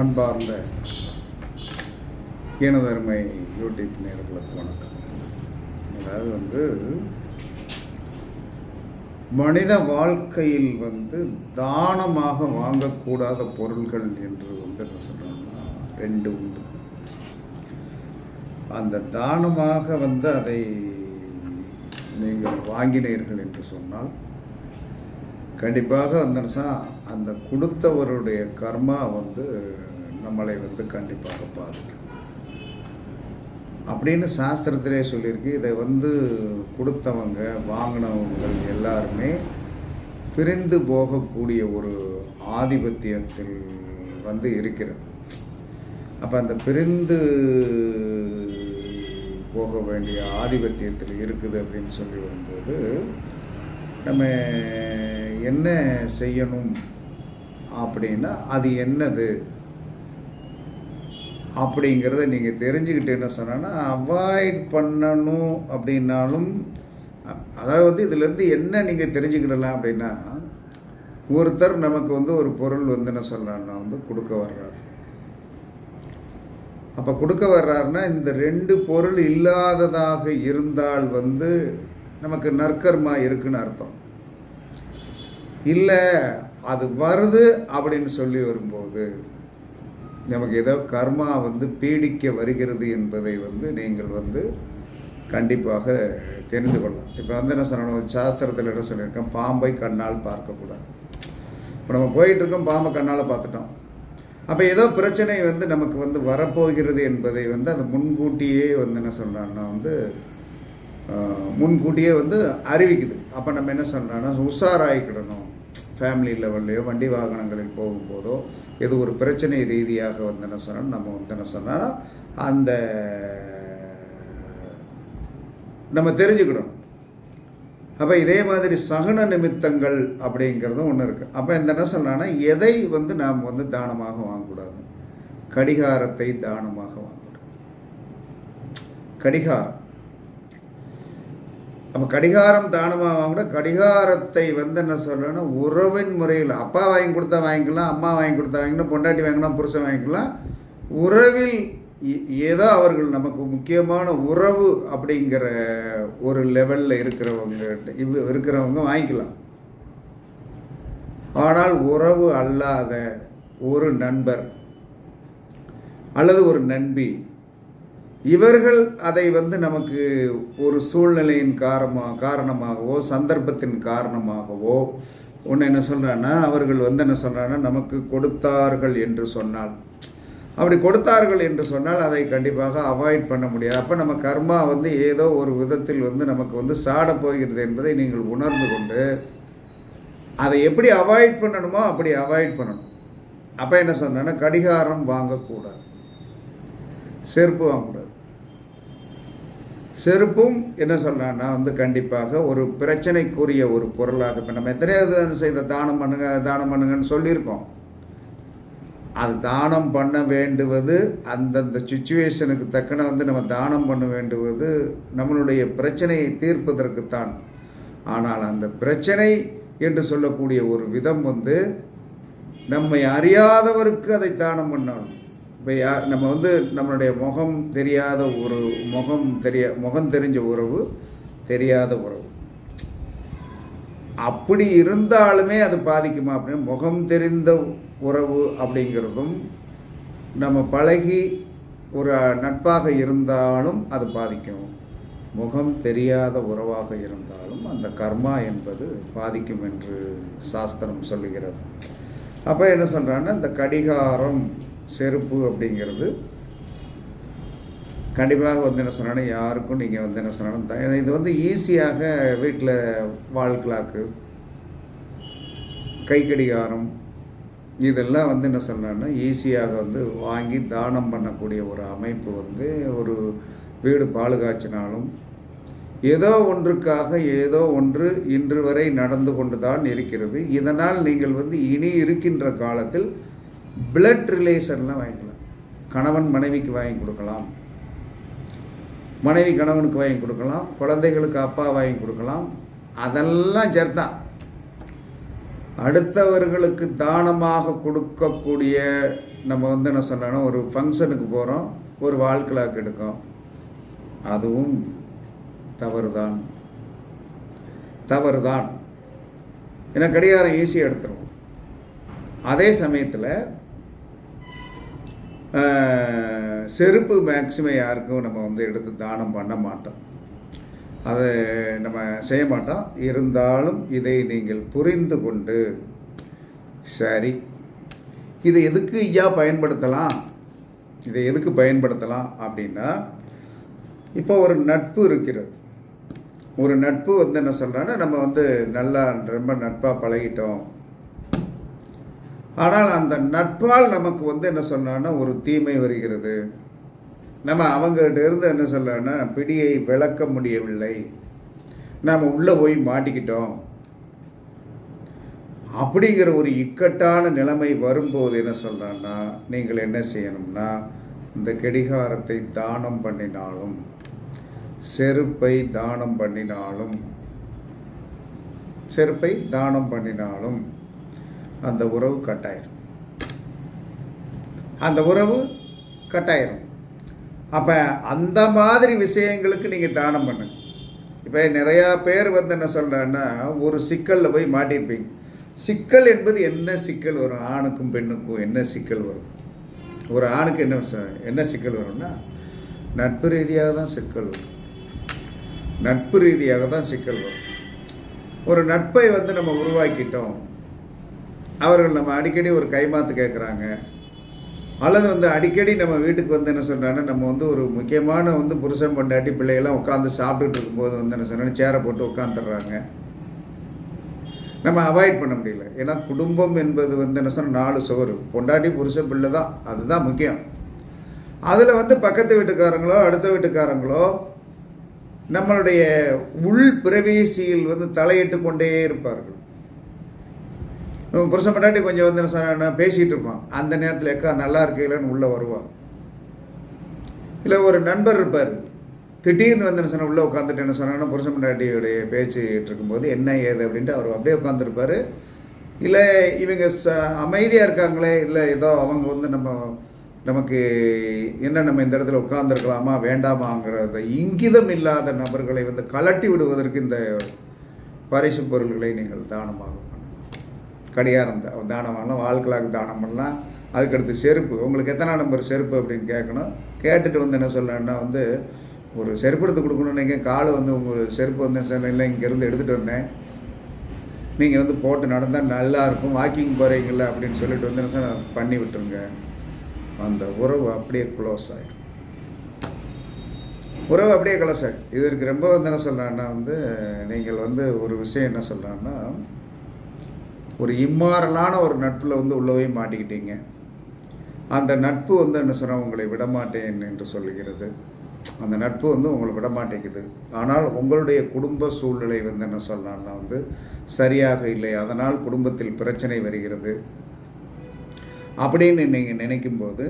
அன்பார்ந்த எனதருமை யூடியூப் நேர்களுக்கு வணக்கம். அதாவது வந்து மனித வாழ்க்கையில் வந்து தானமாக வாங்கக்கூடாத பொருள்கள் என்று வந்து என்ன சொல்கிறோம்னா ரெண்டு உண்டு. அந்த தானமாக வந்து அதை நீங்கள் வாங்கினீர்கள் என்று சொன்னால் கண்டிப்பாக வந்து அந்த கொடுத்தவருடைய கர்மா வந்து நம்மளை வந்து கண்டிப்பாக பாதிக்கும். அப்படின்னு சாஸ்திரத்திலே சொல்லியிருக்கு. இதை வந்து கொடுத்தவங்க வாங்கினவங்க எல்லாருமே பிரிந்து போகக்கூடிய ஒரு ஆதிபத்தியத்தில் வந்து இருக்கிறது. அப்போ அந்த பிரிந்து போக வேண்டிய ஆதிபத்தியத்தில் இருக்குது அப்படின்னு சொல்லி வரும்போது நம்ம என்ன செய்யணும் அப்படின்னா அது என்னது? அப்படிங்கிறத நீங்கள் தெரிஞ்சுக்கிட்டு என்ன சொன்னா அவாய்ட் பண்ணணும் அப்படின்னாலும் அதாவது வந்து இதுலேருந்து என்ன நீங்கள் தெரிஞ்சுக்கிடலாம் அப்படின்னா ஒருத்தர் நமக்கு வந்து ஒரு பொருள் வந்து என்ன சொல்கிறாருன்னா வந்து கொடுக்க வர்றார். அப்போ கொடுக்க வர்றாருன்னா இந்த ரெண்டு பொருள் இல்லாததாக இருந்தால் வந்து நமக்கு நற்கர்மா இருக்குன்னு அர்த்தம். இல்லை அது வருது அப்படின்னு சொல்லி வரும்போது நமக்கு ஏதோ கர்மா வந்து பீடிக்க வருகிறது என்பதை வந்து நீங்கள் வந்து கண்டிப்பாக தெரிந்து கொள்ளலாம். இப்போ வந்து என்ன சொல்லணும்? சாஸ்திரத்தில் என்ன சொல்லியிருக்கேன் பாம்பை கண்ணால் பார்க்கக்கூடாது. இப்போ நம்ம போயிட்டுருக்கோம் பாம்பை கண்ணால் பார்த்துட்டோம். அப்போ ஏதோ பிரச்சனை வந்து நமக்கு வந்து வரப்போகிறது என்பதை வந்து அந்த முன்கூட்டியே வந்து என்ன சொல்கிறான்னா வந்து முன்கூட்டியே வந்து அறிவிக்குது. அப்போ நம்ம என்ன சொல்கிறோன்னா உஷாராயிக்கிடணும். ஃபேமிலி லெவல்லையோ வண்டி வாகனங்களில் போகும்போதோ எது ஒரு பிரச்சனை ரீதியாக வந்து என்ன சொன்னால் நம்ம வந்து என்ன சொன்னால் அந்த நம்ம தெரிஞ்சுக்கணும். அப்போ இதே மாதிரி சகன நிமித்தங்கள் அப்படிங்கிறதும் ஒன்று இருக்குது அப்போ இந்த என்ன சொன்னான்னா எதை வந்து நாம் வந்து தானமாக வாங்கக்கூடாது? கடிகாரத்தை தானமாக வாங்கக்கூடாது. கடிகாரம். நம்ம கடிகாரம் தானமாக வாங்கினா கடிகாரத்தை வந்து என்ன சொல்கிறேன்னா உறவின் முறையில் அப்பா வாங்கி கொடுத்தா வாங்கிக்கலாம் அம்மா வாங்கி கொடுத்தா வாங்கிக்கலாம் பொண்டாட்டி வாங்கினா புருஷன் வாங்கிக்கலாம். உறவில் ஏ- ஏதோ அவர்கள் நமக்கு முக்கியமான உறவு அப்படிங்கிற ஒரு லெவலில் இருக்கிறவங்க இவ் இருக்கிறவங்க வாங்கிக்கலாம். ஆனால் உறவு அல்லாத ஒரு நண்பர் அல்லது ஒரு நண்பி இவர்கள் அதை வந்து நமக்கு ஒரு சூழ்நிலையின் காரணமாக காரணமாகவோ சந்தர்ப்பத்தின் காரணமாகவோ ஒன்று என்ன சொல்கிறான்னா அவர்கள் வந்து என்ன சொல்கிறாங்கன்னா நமக்கு கொடுத்தார்கள் என்று சொன்னால். அப்படி கொடுத்தார்கள் என்று சொன்னால் அதை கண்டிப்பாக அவாய்ட் பண்ண முடியாது. அப்போ நம்ம கர்மா வந்து ஏதோ ஒரு விதத்தில் வந்து நமக்கு வந்து சாடப் போகிறது என்பதை நீங்கள் உணர்ந்து கொண்டு அதை எப்படி அவாய்ட் பண்ணணுமோ அப்படி அவாய்ட் பண்ணணும். அப்போ என்ன சொன்னேன்னா கடிகாரம் வாங்கக்கூடாது. செருப்பு வாங்கக்கூடாது. செருப்பும் என்ன சொல்கிறான்னா வந்து கண்டிப்பாக ஒரு பிரச்சனைக்குரிய ஒரு பொருளாக இப்போ நம்ம எத்தனையாவது செய்த தானம் பண்ணுங்க தானம் பண்ணுங்கன்னு சொல்லியிருக்கோம். அது தானம் பண்ண வேண்டுவது அந்தந்த சுச்சுவேஷனுக்கு தக்கன வந்து நம்ம தானம் பண்ண வேண்டுவது நம்மளுடைய பிரச்சனையை தீர்ப்பதற்குத்தான். ஆனால் அந்த பிரச்சனை என்று சொல்லக்கூடிய ஒரு விதம் வந்து நம்மை அறியாதவருக்கு அதை தானம் பண்ணணும். இப்போ யா நம்ம வந்து நம்மளுடைய முகம் தெரியாத ஒரு முகம் தெரிய முகம் தெரிஞ்ச உறவு தெரியாத உறவு. அப்படி இருந்தாலுமே அது பாதிக்குமா அப்படின்னு முகம் தெரிந்த உறவு அப்படிங்கிறதும் நம்ம பழகி ஒரு நட்பாக இருந்தாலும் அது பாதிக்கும். முகம் தெரியாத உறவாக இருந்தாலும் அந்த கர்மா என்பது பாதிக்கும் என்று சாஸ்திரம் சொல்லுகிறது. அப்போ என்ன சொல்கிறான்னா இந்த கடிகாரம் செருப்பு அப்படிங்கிறது. கண்டிப்பாக வந்து என்ன சொன்னாலும் யாருக்கும் நீங்கள் வந்து என்ன சொன்னாலும் த- இது வந்து ஈஸியாக வீட்டில் வால் கிளாக்கு கை கடிகாரம் இதெல்லாம் வந்து என்ன சொன்னான்னா ஈஸியாக வந்து வாங்கி தானம் பண்ணக்கூடிய ஒரு அமைப்பு வந்து ஒரு வீடு பால் காய்ச்சினாலும் ஏதோ ஒன்றுக்காக ஏதோ ஒன்று இன்று வரை நடந்து கொண்டு தான் இருக்கிறது. இதனால் நீங்கள் வந்து இனி இருக்கின்ற காலத்தில் பிளட் ரிலேஷன்லாம் வாங்கிக்கலாம். கணவன் மனைவிக்கு வாங்கி கொடுக்கலாம். மனைவி கணவனுக்கு வாங்கி கொடுக்கலாம். குழந்தைகளுக்கு அப்பா வாங்கி கொடுக்கலாம். அதெல்லாம் சேர்த்தான் அடுத்தவர்களுக்கு தானமாக கொடுக்கக்கூடிய நம்ம வந்து என்ன சொன்னோன்னா ஒரு ஃபங்க்ஷனுக்கு போகிறோம் ஒரு வாழ்க்கலாக்கு எடுக்கும். அதுவும் தவறுதான். தவறுதான். ஏன்னா கடிகாரம் ஈஸியாக எடுத்துரும். அதே சமயத்தில் செருப்பு மேக்சிமம் யாருக்கும் நம்ம வந்து எடுத்து தானம் பண்ண மாட்டோம். அதை நம்ம செய்ய மாட்டோம். இருந்தாலும் இதை நீங்கள் புரிந்து கொண்டு சரி இது எதுக்கு ஐயா பயன்படுத்தலாம்? இதை எதுக்கு பயன்படுத்தலாம் அப்படின்னா இப்போ ஒரு நட்பு இருக்கிறது. ஒரு நட்பு வந்து என்ன சொல்கிறான்னா நம்ம வந்து நல்லா ரொம்ப நட்பாக பழகிட்டோம். ஆனால் அந்த நட்பால் நமக்கு வந்து என்ன சொன்னான்னா ஒரு தீமை வருகிறது. நம்ம அவங்ககிட்ட இருந்து என்ன சொல்லணும்னா பிடியை விளக்க முடியவில்லை. நாம் உள்ளே போய் மாட்டிக்கிட்டோம். அப்படிங்கிற ஒரு இக்கட்டான நிலைமை வரும்போது என்ன சொல்கிறேன்னா நீங்கள் என்ன செய்யணும்னா இந்த கெடிகாரத்தை தானம் பண்ணினாலும் செருப்பை தானம் பண்ணினாலும் செருப்பை தானம் பண்ணினாலும் அந்த உறவு கட்டாயிரும். அந்த உறவு கட்டாயிரும். அப்போ அந்த மாதிரி விஷயங்களுக்கு நீங்கள் தானம் பண்ணுங்க. இப்போ நிறையா பேர் வந்து என்ன சொல்கிறேன்னா ஒரு சிக்கலில் போய் மாட்டியிருப்பீங்க சிக்கல் என்பது என்ன சிக்கல் வரும்? ஆணுக்கும் பெண்ணுக்கும் என்ன சிக்கல் வரும்? ஒரு ஆணுக்கு என்ன என்ன சிக்கல் வரும்னா நட்பு ரீதியாக தான் சிக்கல் வரும். நட்பு ரீதியாக தான் சிக்கல் வரும். ஒரு நட்பை வந்து நம்ம உருவாக்கிட்டோம். அவர்கள் நம்ம அடிக்கடி ஒரு கைமாத்து கேட்குறாங்க அல்லது வந்து அடிக்கடி நம்ம வீட்டுக்கு வந்து என்ன சொல்கிறாங்கன்னா நம்ம வந்து ஒரு முக்கியமான வந்து புருஷன் பொண்டாட்டி பிள்ளைகள்லாம் உட்காந்து சாப்பிட்டுட்டு இருக்கும்போது வந்து என்ன சொன்னா சேரை போட்டு உட்காந்துடுறாங்க நம்ம அவாய்ட் பண்ண முடியல. ஏன்னா குடும்பம் என்பது வந்து என்ன சொன்னால் நாலு சுவர் பொண்டாட்டி புருஷன் பிள்ளை தான். அதுதான் முக்கியம். அதில் வந்து பக்கத்து வீட்டுக்காரங்களோ அடுத்த வீட்டுக்காரங்களோ நம்மளுடைய உள் பிரவேசியில் வந்து தலையிட்டு கொண்டே இருப்பார்கள். புருஷன் பொண்டாட்டி கொஞ்சம் வந்து என்ன பேசிகிட்டு இருப்பான் அந்த நேரத்தில் எக்கா நல்லா இருக்கீங்களன்னு உள்ளே வருவான் இல்லை ஒரு நண்பர் இருப்பார். திடீர்னு வந்து என்ன சொன்ன உள்ளே உட்காந்துட்டு என்ன சொன்னாங்கன்னா புருஷன் பொண்டாட்டியுடைய பேச்சுட்டு இருக்கும்போது என்ன ஏது? அப்படின்ட்டு அவர் அப்படியே உட்காந்துருப்பார் இல்லை இவங்க ச அமைதியாக இருக்காங்களே இல்லை ஏதோ அவங்க வந்து நம்ம நமக்கு என்ன நம்ம இந்த இடத்துல உட்காந்துருக்கலாமா வேண்டாமாங்கிறத இங்கிதம் இல்லாத நபர்களை வந்து கலட்டி விடுவதற்கு இந்த பரிசு பொருள்களை நீங்கள் தானமாக கடிகாரம் தானம் பண்ணலாம் வாழ்க்கலாக்கு தானம் பண்ணலாம். அதுக்கடுத்து செருப்பு. உங்களுக்கு எத்தனை நம்பர் செருப்பு அப்படின்னு கேட்கணும். கேட்டுட்டு வந்து என்ன சொல்லணும்னா வந்து ஒரு செருப்பு எடுத்து கொடுக்கணும்னு நீங்கள் கால் வந்து உங்கள் செருப்பு வந்து சார் இல்லை இங்கேருந்து எடுத்துகிட்டு வந்தேன். நீங்கள் வந்து போட்டு நடந்தால் நல்லா இருக்கும். வாக்கிங் போகிறீங்கள அப்படின்னு சொல்லிட்டு வந்து என்ன சார் பண்ணி விட்டுருங்க. அந்த உறவு அப்படியே க்ளோஸ் ஆகிடும் உறவு அப்படியே க்ளோஸ் ஆகிடும் இதற்கு ரொம்ப வந்து என்ன சொல்கிறேன்னா வந்து நீங்கள் வந்து ஒரு விஷயம் என்ன சொல்கிறேன்னா ஒரு இம்மாறலான ஒரு நட்பில் வந்து உள்ளவே மாட்டிக்கிட்டீங்க. அந்த நட்பு வந்து என்ன சொன்னால் உங்களை விடமாட்டேன் என்று சொல்லுகிறது. அந்த நட்பு வந்து உங்களை விடமாட்டேங்குது. ஆனால் உங்களுடைய குடும்ப சூழ்நிலை வந்து என்ன சொல்லலாம்னா வந்து சரியாக இல்லை. அதனால் குடும்பத்தில் பிரச்சனை வருகிறது. அப்படின்னு நீங்கள் நினைக்கும்போது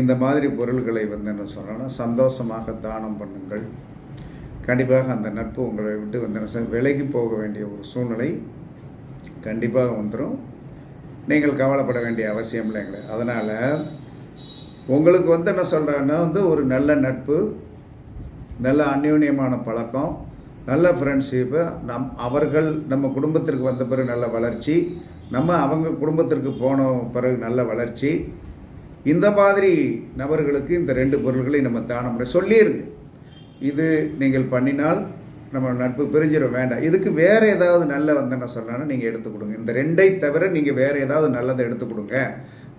இந்த மாதிரி பொருள்களை வந்து என்ன சொல்லணும்னா சந்தோஷமாக தானம் பண்ணுங்கள். கண்டிப்பாக அந்த நட்பு உங்களை விட்டு வந்து என்ன விலகி போக வேண்டிய ஒரு சூழ்நிலை கண்டிப்பாக வந்துடும் நீங்கள் கவலைப்பட வேண்டிய அவசியம் இல்லைங்களே அதனால் உங்களுக்கு வந்து என்ன சொல்கிறேன்னா வந்து ஒரு நல்ல நட்பு நல்ல அந்யூன்யமான பழக்கம் நல்ல ஃப்ரெண்ட்ஷிப்பு நம் அவர்கள் நம்ம குடும்பத்திற்கு வந்த பிறகு நல்ல வளர்ச்சி நம்ம அவங்க குடும்பத்திற்கு போன பிறகு நல்ல வளர்ச்சி. இந்த மாதிரி நபர்களுக்கு இந்த ரெண்டு பொருள்களை நம்ம தானம் சொல்லியிருக்கு இது நீங்கள் பண்ணினால் நம்ம நட்பு பிரிஞ்சிடும் வேண்டாம். இதுக்கு வேறு ஏதாவது நல்ல வந்து என்ன நீங்கள் எடுத்து கொடுங்க. இந்த ரெண்டை தவிர நீங்கள் வேறு ஏதாவது நல்லதை எடுத்து கொடுங்க.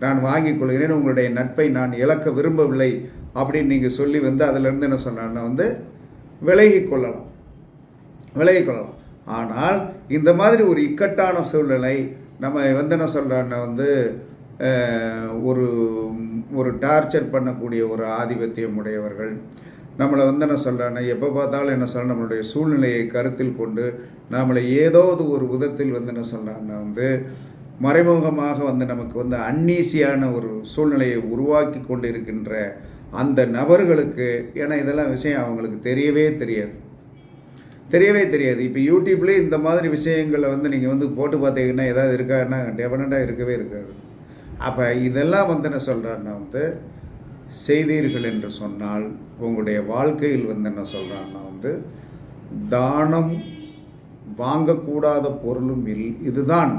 நான் வாங்கிக் கொள்கிறேன் உங்களுடைய நட்பை நான் இழக்க விரும்பவில்லை அப்படின்னு நீங்கள் சொல்லி வந்து அதிலிருந்து என்ன சொன்னான்னா வந்து விலகிக் கொள்ளலாம். விலகிக் கொள்ளலாம். ஆனால் இந்த மாதிரி ஒரு இக்கட்டான சூழ்நிலை நம்ம வந்து என்ன சொல்கிறோன்னா வந்து ஒரு ஒரு டார்ச்சர் பண்ணக்கூடிய ஒரு ஆதிபத்தியம் உடையவர்கள் நம்மளை வந்து என்ன சொல்கிறேன்னா எப்போ பார்த்தாலும் என்ன சொல்ல நம்மளுடைய சூழ்நிலையை கருத்தில் கொண்டு நம்மளை ஏதாவது ஒரு விதத்தில் வந்து என்ன சொல்கிறான்னா வந்து மறைமுகமாக வந்து நமக்கு வந்து அன்னீசியான ஒரு சூழ்நிலையை உருவாக்கி கொண்டு இருக்கின்ற அந்த நபர்களுக்கு ஏன்னா இதெல்லாம் விஷயம் அவங்களுக்கு தெரியவே தெரியாது. தெரியவே தெரியாது. இப்போ யூடியூப்லேயே இந்த மாதிரி விஷயங்களை வந்து நீங்கள் வந்து போட்டு பார்த்தீங்கன்னா ஏதாவது இருக்கான்னா டெஃபினட்டாக இருக்கவே இருக்காது. அப்போ இதெல்லாம் வந்து என்ன சொல்கிறேன்னா வந்து செய்தீர்கள் என்று சொன்னால் உங்களுடைய வாழ்க்கையில் வந்து என்ன சொல்கிறான்னா வந்து தானம் வாங்கக்கூடாத பொருளும் இல் இதுதான்.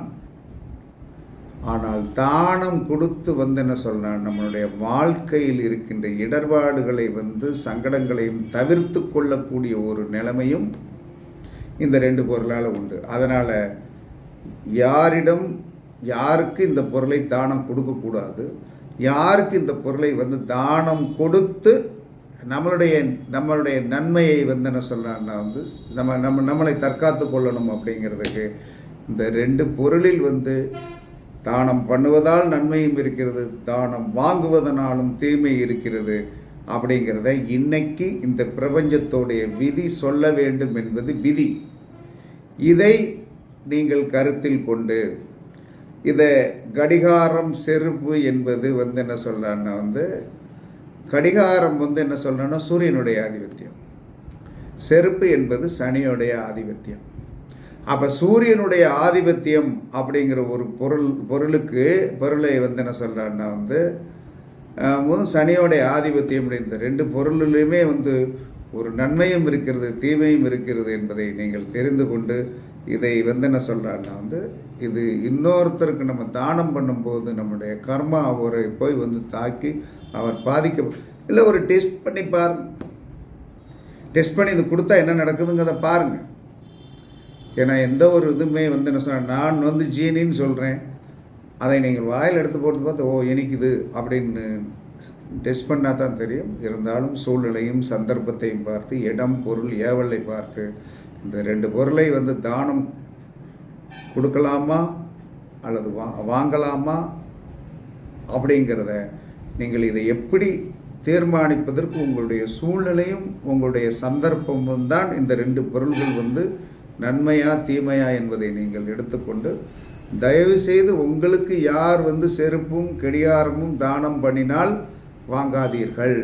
ஆனால் தானம் கொடுத்து வந்து என்ன சொல்கிறான் நம்மளுடைய வாழ்க்கையில் இருக்கின்ற இடர்பாடுகளை வந்து சங்கடங்களையும் தவிர்த்து கொள்ளக்கூடிய ஒரு நிலைமையும் இந்த ரெண்டு பொருளால் உண்டு. அதனால் யாரிடம் யாருக்கு இந்த பொருளை தானம் கொடுக்கக்கூடாது யாருக்கு இந்த பொருளை வந்து தானம் கொடுத்து நம்மளுடைய நம்மளுடைய நன்மையை வந்து என்ன சொல்லலாம்னா வந்து நம்ம நம்ம நம்மளை தற்காத்து கொள்ளணும் அப்படிங்கிறதுக்கு இந்த ரெண்டு பொருளில் வந்து தானம் பண்ணுவதால் நன்மையும் இருக்கிறது தானம் வாங்குவதனாலும் தீமை இருக்கிறது அப்படிங்கிறத இன்னைக்கு இந்த பிரபஞ்சத்தோடைய விதி சொல்ல வேண்டும் என்பது விதி. இதை நீங்கள் கருத்தில் கொண்டு இதை கடிகாரம் செருப்பு என்பது வந்து என்ன சொல்கிறான்னா வந்து கடிகாரம் வந்து என்ன சொல்கிறேன்னா சூரியனுடைய ஆதிபத்தியம். செருப்பு என்பது சனியுடைய ஆதிபத்தியம். அப்போ சூரியனுடைய ஆதிபத்தியம் அப்படிங்கிற ஒரு பொருள் பொருளுக்கு பொருளை வந்து என்ன சொல்கிறான்னா வந்து முதல் சனியோடைய ஆதிபத்தியம் இந்த ரெண்டு பொருளிலுமே வந்து ஒரு நன்மையும் இருக்கிறது தீமையும் இருக்கிறது என்பதை நீங்கள் தெரிந்து கொண்டு இதை வந்து என்ன சொல்கிறாருன்னா வந்து இது இன்னொருத்தருக்கு நம்ம தானம் பண்ணும்போது நம்முடைய கர்மா அவரை போய் வந்து தாக்கி அவர் பாதிக்க இல்லை ஒரு டெஸ்ட் பண்ணி பாருங்க டெஸ்ட் பண்ணி இது கொடுத்தா என்ன நடக்குதுங்கிறத பாருங்கள் ஏன்னா எந்த ஒரு இதுவுமே வந்து என்ன சொல்ல நான் வந்து ஜீனின்னு சொல்கிறேன் அதை நீங்கள் வாயில் எடுத்து போட்டு பார்த்து ஓ இனிக்குது அப்படின்னு டெஸ்ட் பண்ணால் தான் தெரியும். இருந்தாலும் சூழ்நிலையும் சந்தர்ப்பத்தையும் பார்த்து இடம் பொருள் ஏவலை பார்த்து இந்த ரெண்டு பொருளை வந்து தானம் கொடுக்கலாமா அல்லது வா வாங்கலாமா அப்படிங்கிறத நீங்கள் இதை எப்படி தீர்மானிப்பதற்கு உங்களுடைய சூழ்நிலையும் உங்களுடைய சந்தர்ப்பமும் தான் இந்த ரெண்டு பொருள்கள் வந்து நன்மையா தீமையா என்பதை நீங்கள் எடுத்துக்கொண்டு தயவு செய்து உங்களுக்கு யார் வந்து செருப்பும் கடியாரமும் தானம் பண்ணினால் வாங்காதீர்கள்.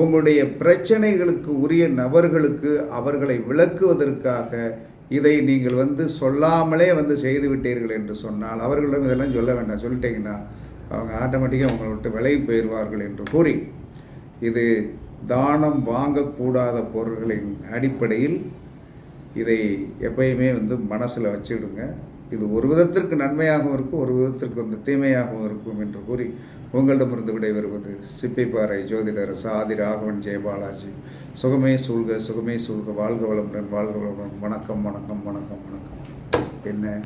உங்களுடைய பிரச்சனைகளுக்கு உரிய நபர்களுக்கு அவர்களை விளக்குவதற்காக இதை நீங்கள் வந்து சொல்லாமலே வந்து செய்து விட்டீர்கள் என்று சொன்னால் அவர்களிடம் இதெல்லாம் சொல்ல வேண்டாம். சொல்லிட்டீங்கன்னா அவங்க ஆட்டோமேட்டிக்காக உங்களை விட்டு விலகி போயிடுவார்கள் என்று கூறி இது தானம் வாங்கக்கூடாத பொருள்களின் அடிப்படையில் இதை எப்பயுமே வந்து மனசில் வச்சுடுங்க. இது ஒரு விதத்திற்கு நன்மையாகவும் இருக்கும் ஒரு விதத்திற்கு வந்து தீமையாகவும் இருக்கும் என்று கூறி உங்களிடமிருந்து விடைபெறுவது சிப்பிப்பாறை ஜோதிடர் ஆதி ராகவன் ஜெயபாலாஜி சுகமே சூழ்க சுகமே சூழ்க. வாழ்க வளமுடன் வாழ்க வளமுடன். வணக்கம் வணக்கம் வணக்கம் வணக்கம். என்ன?